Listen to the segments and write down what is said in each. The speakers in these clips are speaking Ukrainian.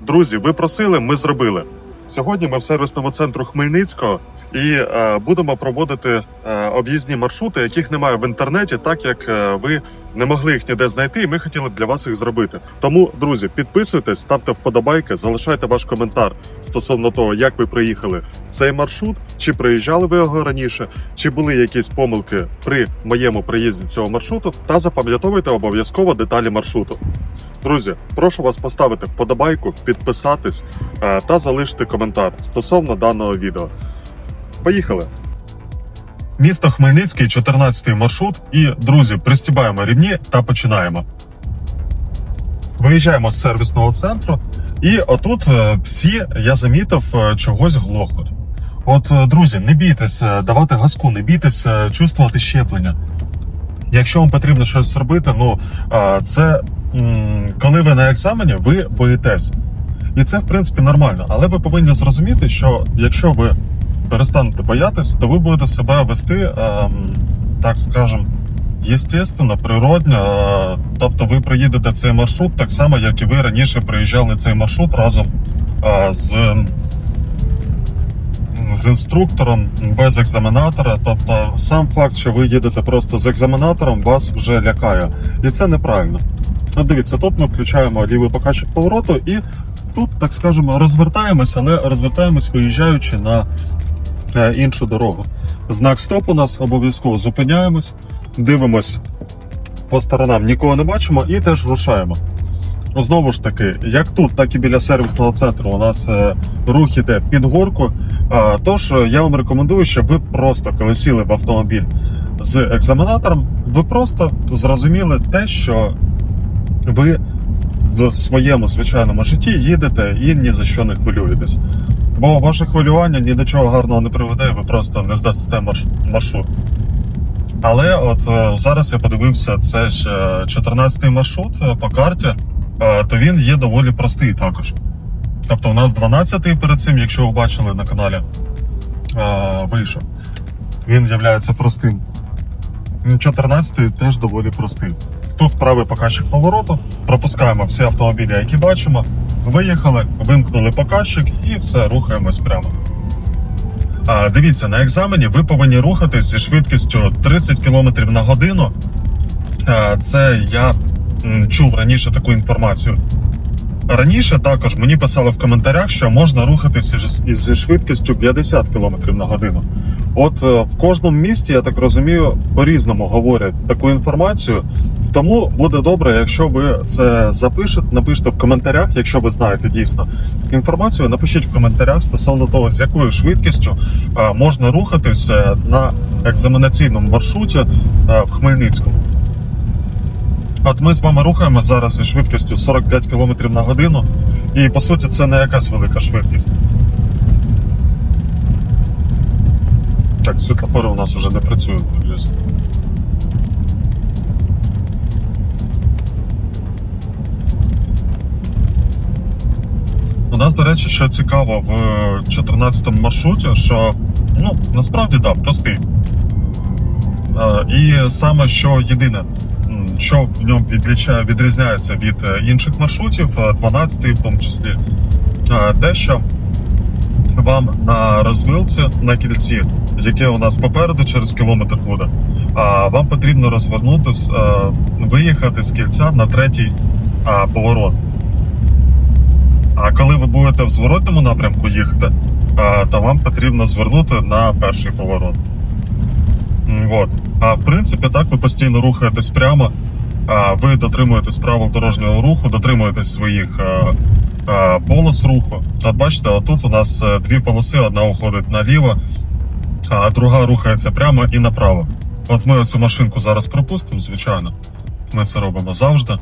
Друзі, ви просили, ми зробили. Сьогодні ми в сервісному центру Хмельницького і е, будемо проводити е, об'їзні маршрути, яких немає в інтернеті, так як е, ви не могли їх ніде знайти, і ми хотіли б для вас їх зробити. Тому, друзі, підписуйтесь, ставте вподобайки, залишайте ваш коментар стосовно того, як ви приїхали цей маршрут, чи приїжджали ви його раніше, чи були якісь помилки при моєму приїзді цього маршруту, та запам'ятовуйте обов'язково деталі маршруту. Друзі, прошу вас поставити вподобайку, підписатись е, та залишити коментар стосовно даного відео. Поїхали! Місто Хмельницький, 14 маршрут. І, друзі, пристібаємо рівні та починаємо. Виїжджаємо з сервісного центру, і отут е, всі, я замітив, е, чогось глохнуть. От, е, друзі, не бійтесь давати газку, не бійтесь чувствувати щеплення. Якщо вам потрібно щось зробити, ну це коли ви на екзамені, ви боїтесь. І це, в принципі, нормально. Але ви повинні зрозуміти, що якщо ви перестанете боятись, то ви будете себе вести, ем, так скажем, естественно, природньо. Е, Тобто ви проїдете цей маршрут так само, як і ви раніше проїжджали цей маршрут разом е, з, з інструктором без екзаменатора. Тобто, сам факт, що ви їдете просто з екзаменатором, вас вже лякає. І це неправильно. От дивіться, тут ми включаємо лівий покачок повороту і тут, так скажемо, розвертаємося, але розвертаємось, виїжджаючи на іншу дорогу. Знак стоп у нас обов'язково зупиняємось, дивимось по сторонам, нікого не бачимо і теж рушаємо. Знову ж таки, як тут, так і біля сервісного центру у нас е, рух іде під горку. Е, тож е, я вам рекомендую, щоб ви просто коли сіли в автомобіль з екзаменатором, ви просто зрозуміли те, що ви в своєму звичайному житті їдете і ні за що не хвилюєтесь. Бо ваше хвилювання ні до чого гарного не приведе, ви просто не здасте маршрут. Але от е, зараз я подивився, це ж 14-й маршрут е, по карті, е, то він є доволі простий також. Тобто у нас 12-й перед цим, якщо ви бачили на каналі, вийшов. Він є простим. 14-й теж доволі простий. Тут правий показчик повороту, пропускаємо всі автомобілі, які бачимо. Виїхали, вимкнули показчик і все, рухаємось прямо. А, дивіться, на екзамені ви повинні рухатись зі швидкістю 30 км на годину. Це я чув раніше таку інформацію. Раніше також мені писали в коментарях, що можна рухатися зі швидкістю 50 км на годину. От е, в кожному місті, я так розумію, по-різному говорять таку інформацію. Тому буде добре, якщо ви це запишете, напишете в коментарях, якщо ви знаєте дійсно інформацію, напишіть в коментарях стосовно того, з якою швидкістю е, можна рухатися на екзаменаційному маршруті е, в Хмельницькому. От ми з вами рухаємо зараз зі швидкістю 45 км на годину, і по суті це не якась велика швидкість. Так, світлофори у нас вже не працюють. дивлюсь. У нас, до речі, що цікаво в 14-му маршруті, що ну, насправді так, простий. Е, І саме що єдине, що в ньому відрізняється від е, інших маршрутів, 12-й в тому числі, е, те, що вам на розвилці на кільці, яке у нас попереду через кілометр буде, вам потрібно розвернутись, е, виїхати з кільця на третій е, поворот. А коли ви будете в зворотному напрямку їхати, е, то вам потрібно звернути на перший поворот. Вот. А в принципі, так ви постійно рухаєтесь прямо, ви дотримуєтесь правил дорожнього руху, дотримуєтесь своїх е, е, полос руху. От бачите, отут у нас е, дві полоси, одна уходить наліво, а друга рухається прямо і направо. От ми цю машинку зараз пропустимо, звичайно. Ми це робимо завжди.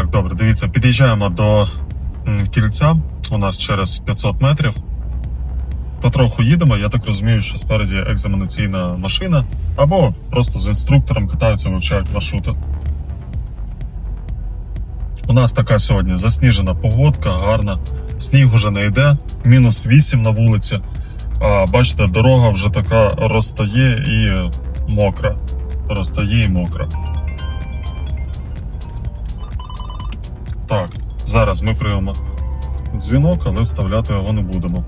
Так, добре, дивіться, під'їжджаємо до кільця. У нас через 500 метрів. Потроху їдемо. Я так розумію, що спереді екзаменаційна машина, або просто з інструктором катаються, вивчають маршрути. У нас така сьогодні засніжена погодка, гарна. Сніг уже не йде, мінус 8 на вулиці. А бачите, дорога вже така розтає і мокра. Розтає і мокра. Так, зараз ми приймемо дзвінок, але вставляти його не будемо.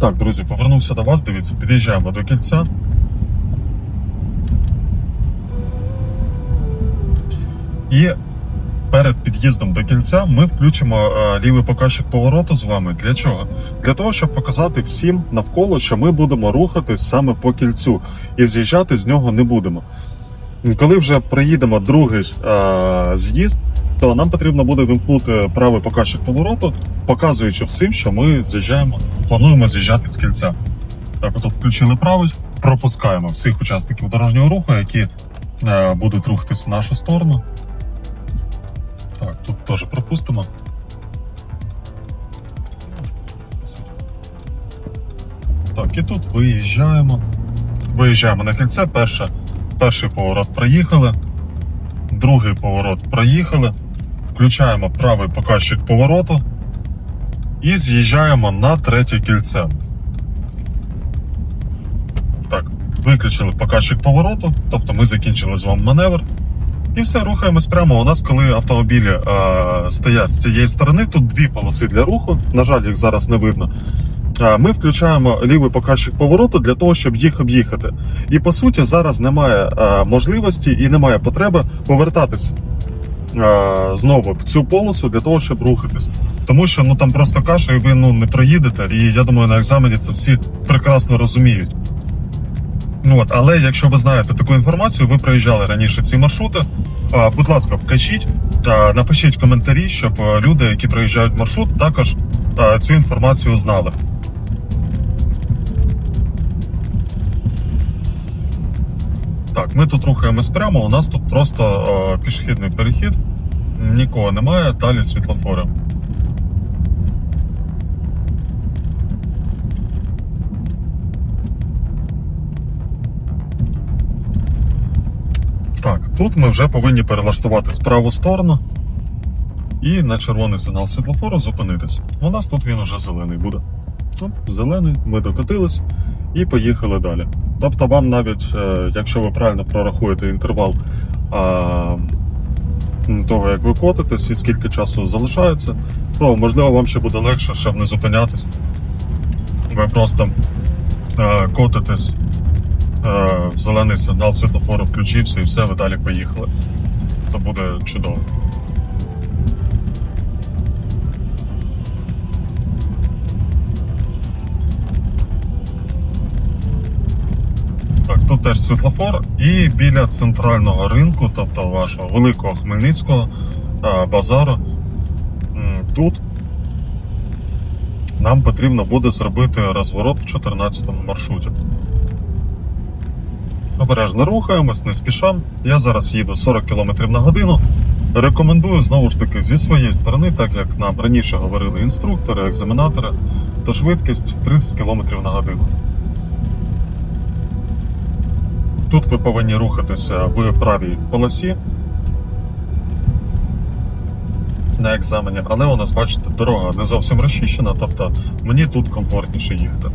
Так, друзі, повернувся до вас. Дивіться, під'їжджаємо до кільця. І перед під'їздом до кільця ми включимо е, лівий показчик повороту з вами. Для чого? Для того, щоб показати всім навколо, що ми будемо рухатись саме по кільцю і з'їжджати з нього не будемо. Коли вже приїдемо другий е, з'їзд, то нам потрібно буде вимкнути правий показчик повороту, показуючи всім, що ми з'їжджаємо, плануємо з'їжджати з кільця. Так, отут включили правий, пропускаємо всіх учасників дорожнього руху, які е, будуть рухатись в нашу сторону. Так, тут теж пропустимо. Так, і тут виїжджаємо. Виїжджаємо на кільце. Перше, перший поворот проїхали, другий поворот проїхали. Включаємо правий показчик повороту і з'їжджаємо на третє кільце. Так, виключили показчик повороту, тобто ми закінчили з вами маневр. І все, рухаємось прямо. У нас, коли автомобілі е, стоять з цієї сторони, тут дві полоси для руху. На жаль, їх зараз не видно. Е, Ми включаємо лівий показчик повороту для того, щоб їх об'їхати. І по суті, зараз немає е, можливості і немає потреби повертатись знову в цю полосу для того, щоб рухатись. Тому що ну там просто каша, і ви ну не проїдете. І я думаю, на екзамені це всі прекрасно розуміють. Ну от, але якщо ви знаєте таку інформацію, ви проїжджали раніше ці маршрути. А, будь ласка, вкажіть, а, напишіть коментарі, щоб люди, які проїжджають маршрут, також цю інформацію знали. Так, ми тут рухаємось прямо. У нас тут просто а, пішохідний перехід. Нікого немає, далі світлофори. Так, тут ми вже повинні перелаштувати з праву сторону і на червоний сигнал світлофору зупинитись. У нас тут він уже зелений буде. Оп, зелений, ми докотились і поїхали далі. Тобто, вам навіть, е, якщо ви правильно прорахуєте інтервал того, як ви котитесь і скільки часу залишається, то можливо вам ще буде легше, щоб не зупинятись. Ви просто е, котитесь е, зелений сигнал світлофору включився і все, ви далі поїхали. Це буде чудово. Тут теж світлофор, і біля центрального ринку, тобто вашого великого Хмельницького е, базару, тут нам потрібно буде зробити розворот в 14 маршруті. Обережно рухаємось, не спішам. Я зараз їду 40 км на годину. Рекомендую знову ж таки зі своєї сторони, так як нам раніше говорили інструктори, екзаменатори, то швидкість 30 км на годину. Тут ви повинні рухатися в правій полосі на екзамені, але у нас, бачите, дорога не зовсім розчищена, тобто мені тут комфортніше їхати.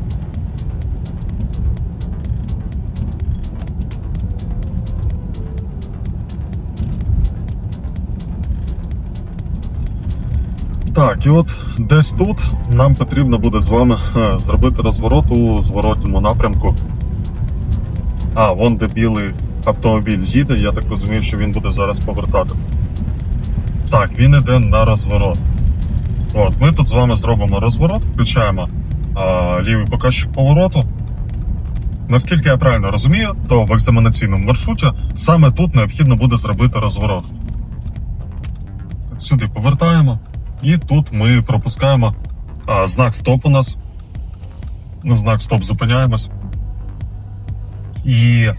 Так, і от десь тут нам потрібно буде з вами е, зробити розворот у зворотному напрямку. А, вон де білий автомобіль їде, я так розумію, що він буде зараз повертати. Так, він іде на розворот. От, ми тут з вами зробимо розворот, включаємо а, лівий показчик повороту. Наскільки я правильно розумію, то в екзаменаційному маршруті саме тут необхідно буде зробити розворот. Сюди повертаємо, і тут ми пропускаємо а, знак стоп у нас. На знак стоп зупиняємось. І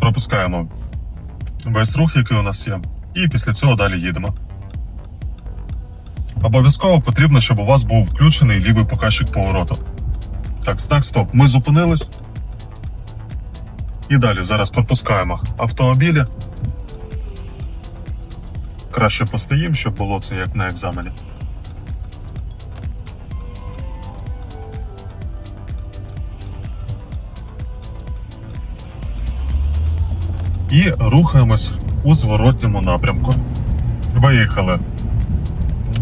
пропускаємо весь рух, який у нас є. І після цього далі їдемо. Обов'язково потрібно, щоб у вас був включений лівий показчик повороту. Так, знак стоп. Ми зупинились. І далі зараз пропускаємо автомобілі. Краще постоїмо, щоб було це як на екзамені. І рухаємось у зворотньому напрямку. Виїхали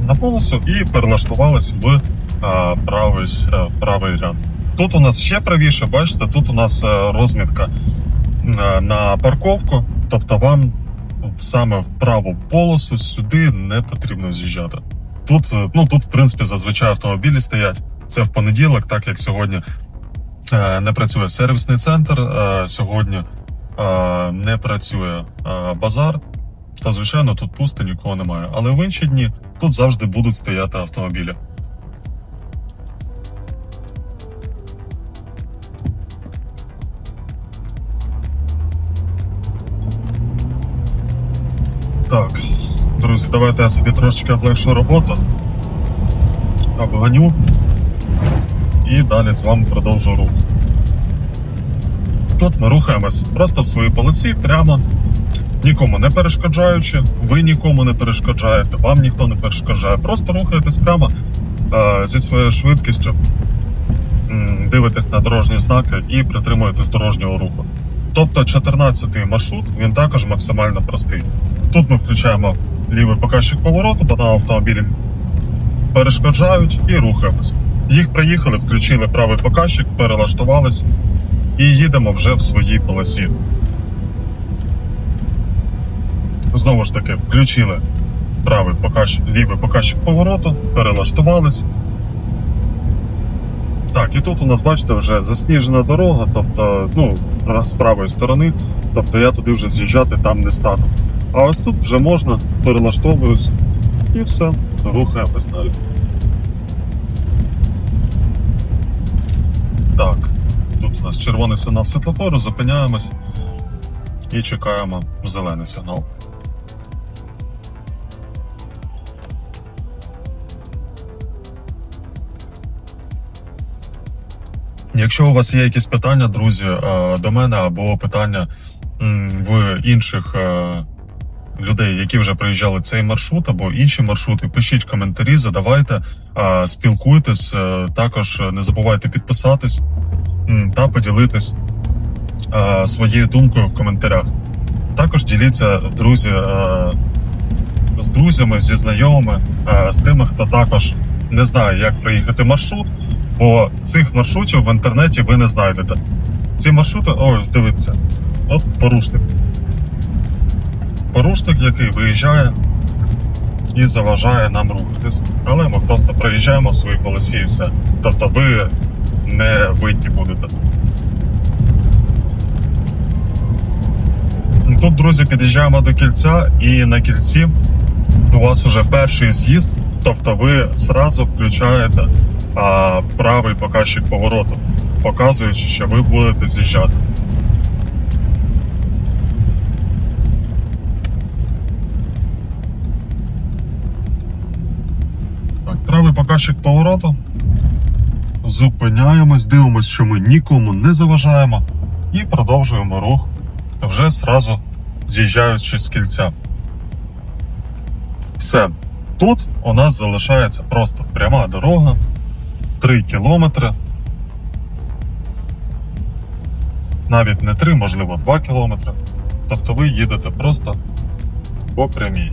на полосу і перелаштувались в а, правий, е, правий ряд. Тут у нас ще правіше, бачите, тут у нас е, розмітка е, на парковку, тобто вам саме в праву полосу сюди не потрібно з'їжджати. Тут, ну тут, в принципі, зазвичай автомобілі стоять. Це в понеділок, так як сьогодні не працює сервісний центр, сьогодні не працює е, базар. То, звичайно, тут пусто, нікого немає. Але в інші дні тут завжди будуть стояти автомобілі. Так, друзі, давайте я собі трошечки облегшу роботу. Обганю. І далі з вами продовжу рух. Тут ми рухаємось просто в своїй полосі прямо нікому не перешкоджаючи, ви нікому не перешкоджаєте, вам ніхто не перешкоджає. Просто рухаєтесь прямо е, зі своєю швидкістю, дивитесь на дорожні знаки і притримуєтесь дорожнього руху. Тобто 14-й маршрут він також максимально простий. Тут ми включаємо лівий показчик повороту, бо на автомобілі перешкоджають і рухаємось. Їх приїхали, включили правий показчик, перелаштувались і їдемо вже в своїй полосі. Знову ж таки, включили правий показчик, лівий показчик повороту, перелаштувались. Так, і тут у нас, бачите, вже засніжена дорога, тобто, ну, з правої сторони, тобто я туди вже з'їжджати там не стану. А ось тут вже можна, перелаштовуюсь і все, рухаємось далі. Так, у нас червоний сигнал світлофору, зупиняємось і чекаємо зелений сигнал. Якщо у вас є якісь питання, друзі, е, до мене або питання в інших е, людей, які вже проїжджали цей маршрут або інші маршрути, пишіть коментарі, задавайте, спілкуйтесь. е, Також не забувайте підписатись та поділитись е, своєю думкою в коментарях. Також діліться, друзі, е, з друзями, зі знайомими, е, з тими, хто також не знає, як проїхати маршрут, бо цих маршрутів в інтернеті ви не знайдете. Ці маршрути, ось дивіться, от порушник. Порушник, який виїжджає і заважає нам рухатись. Але ми просто проїжджаємо в своїй полосі і все. Тобто ви не винні будете. Тут, друзі, під'їжджаємо до кільця, і на кільці у вас вже перший з'їзд, тобто ви зразу включаєте а, правий показчик повороту, показуючи, що ви будете з'їжджати. Так, правий показчик повороту. Зупиняємось, дивимося, що ми нікому не заважаємо, і продовжуємо рух вже зразу з'їжджаючи з кільця. Все. Тут у нас залишається просто пряма дорога, 3 кілометри. Навіть не 3, можливо, 2 кілометри. Тобто ви їдете просто по прямій.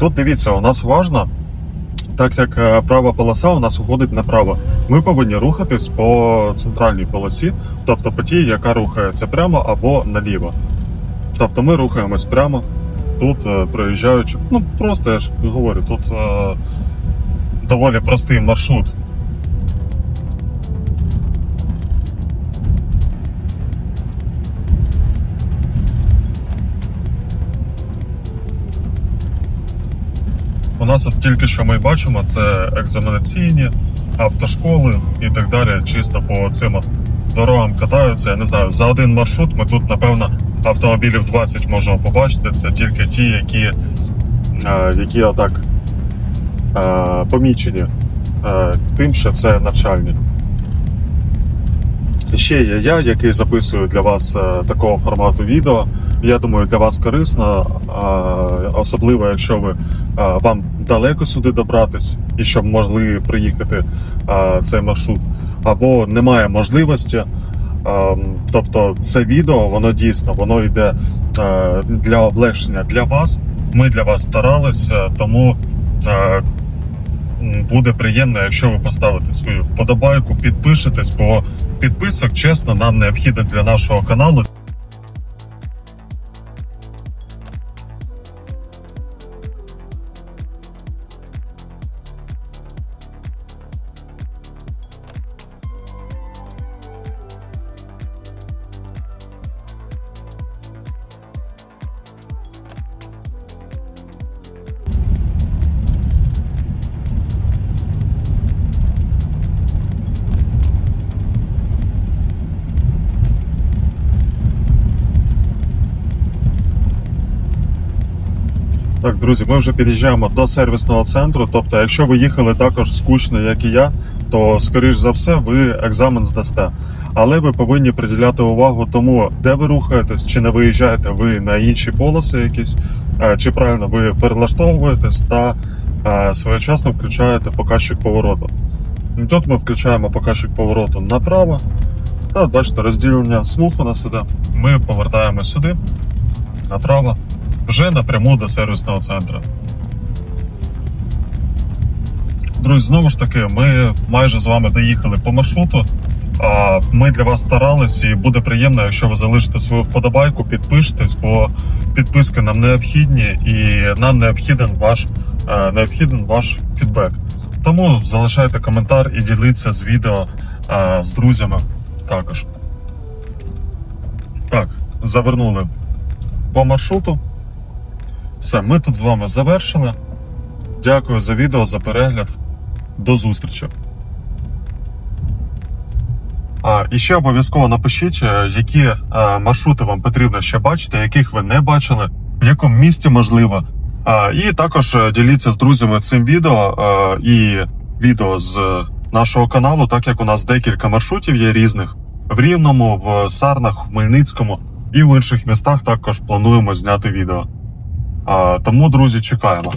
Тут дивіться, у нас важно, так як е, права полоса у нас уходить направо. Ми повинні рухатись по центральній полосі, тобто по тій, яка рухається прямо або наліво. Тобто ми рухаємось прямо. Тут е, проїжджаючи, ну просто я ж говорю, тут е, доволі простий маршрут. Нас от тільки що ми бачимо, це екзаменаційні, автошколи і так далі. Чисто по цим дорогам катаються. Я не знаю, за один маршрут ми тут, напевно, автомобілів 20 можемо побачити. Це тільки ті, які, е, які отак е, помічені е, тим, що це навчальні. Ще є я, який записую для вас е, такого формату відео. Я думаю, для вас корисно, е, особливо якщо ви е, вам далеко сюди добратись і щоб могли приїхати цей маршрут, або немає можливості. Тобто, це відео, воно дійсно воно йде для облегшення для вас. Ми для вас старалися, тому буде приємно, якщо ви поставите свою вподобайку, підпишетесь, бо підписок, чесно, нам необхідно для нашого каналу. Друзі, ми вже під'їжджаємо до сервісного центру. Тобто, якщо ви їхали також скучно, як і я, то скоріш за все ви екзамен здасте. Але ви повинні приділяти увагу тому, де ви рухаєтесь, чи не виїжджаєте ви на інші полоси якісь, е, чи правильно ви перелаштовуєтесь та е, своєчасно включаєте показчик повороту. Тут ми включаємо показчик повороту направо. Та бачите, розділення смуг у нас іде. Ми повертаємо сюди, направо вже напряму до сервісного центру. Друзі, знову ж таки, ми майже з вами доїхали по маршруту. Ми для вас старались, і буде приємно, якщо ви залишите свою вподобайку, підпишетесь, бо підписки нам необхідні і нам необхіден ваш, е, необхіден ваш фідбек. Тому залишайте коментар і діліться з відео е, з друзями також. Так, завернули по маршруту. Все, ми тут з вами завершили. Дякую за відео, за перегляд. До зустрічі. А, і ще обов'язково напишіть, е, які е, маршрути вам потрібно ще бачити, яких ви не бачили, в якому місті можливо. А, і також е, діліться з друзями цим відео і відео з нашого каналу, так як у нас декілька маршрутів є різних в Рівному, в Сарнах, в Хмельницькому і в інших містах також плануємо зняти відео. Тому, друзі, чекаємо.